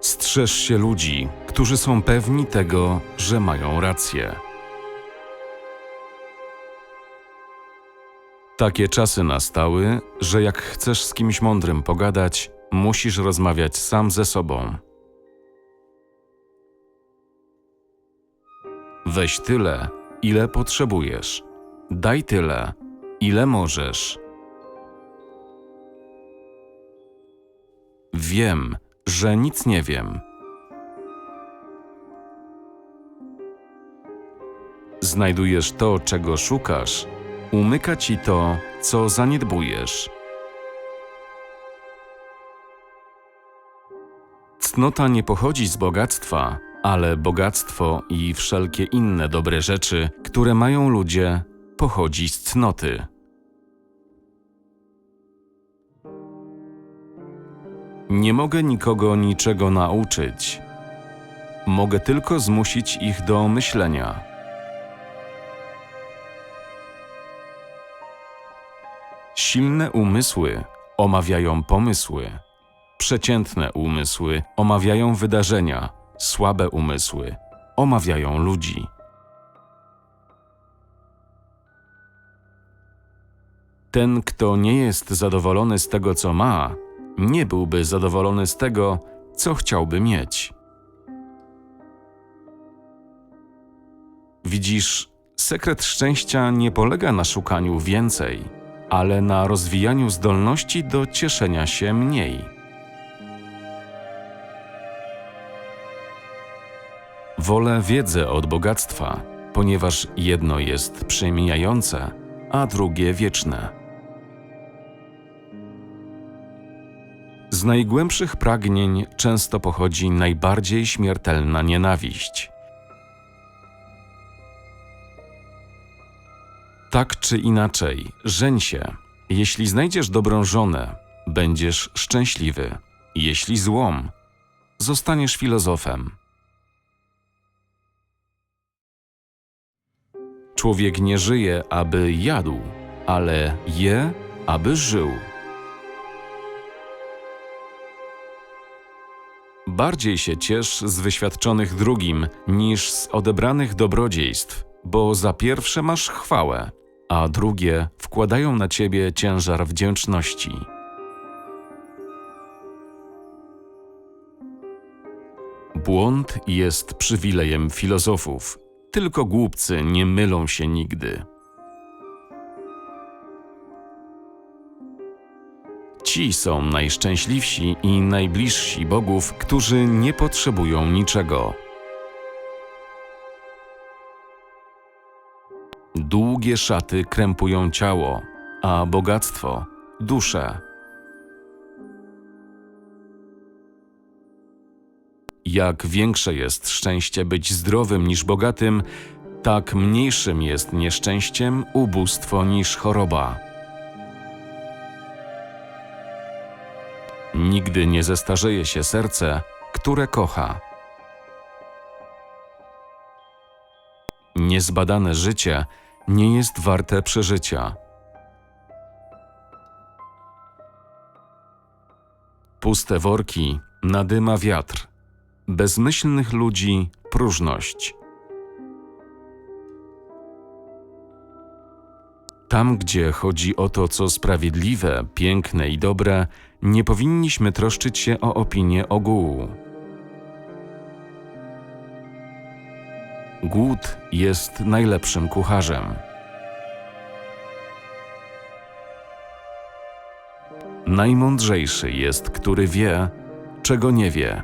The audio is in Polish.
Strzeż się ludzi, którzy są pewni tego, że mają rację. Takie czasy nastały, że jak chcesz z kimś mądrym pogadać, musisz rozmawiać sam ze sobą. Weź tyle, ile potrzebujesz. Daj tyle, ile możesz. Wiem, że nic nie wiem. Znajdujesz to, czego szukasz, umyka ci to, co zaniedbujesz. Cnota nie pochodzi z bogactwa, ale bogactwo i wszelkie inne dobre rzeczy, które mają ludzie, pochodzi z cnoty. Nie mogę nikogo niczego nauczyć. Mogę tylko zmusić ich do myślenia. Silne umysły omawiają pomysły. Przeciętne umysły omawiają wydarzenia, słabe umysły omawiają ludzi. Ten, kto nie jest zadowolony z tego, co ma, nie byłby zadowolony z tego, co chciałby mieć. Widzisz, sekret szczęścia nie polega na szukaniu więcej, ale na rozwijaniu zdolności do cieszenia się mniej. Wolę wiedzę od bogactwa, ponieważ jedno jest przemijające, a drugie wieczne. Z najgłębszych pragnień często pochodzi najbardziej śmiertelna nienawiść. Tak czy inaczej, żeń się. Jeśli znajdziesz dobrą żonę, będziesz szczęśliwy. Jeśli złą, zostaniesz filozofem. Człowiek nie żyje, aby jadł, ale je, aby żył. Bardziej się ciesz z wyświadczonych drugim niż z odebranych dobrodziejstw, bo za pierwsze masz chwałę, a drugie wkładają na ciebie ciężar wdzięczności. Błąd jest przywilejem filozofów, tylko głupcy nie mylą się nigdy. Ci są najszczęśliwsi i najbliżsi bogów, którzy nie potrzebują niczego. Długie szaty krępują ciało, a bogactwo duszę. Jak większe jest szczęście być zdrowym niż bogatym, tak mniejszym jest nieszczęściem ubóstwo niż choroba. Nigdy nie zestarzeje się serce, które kocha. Niezbadane życie nie jest warte przeżycia. Puste worki nadyma wiatr, bezmyślnych ludzi próżność. Tam, gdzie chodzi o to, co sprawiedliwe, piękne i dobre, nie powinniśmy troszczyć się o opinię ogółu. Głód jest najlepszym kucharzem. Najmądrzejszy jest, który wie, czego nie wie.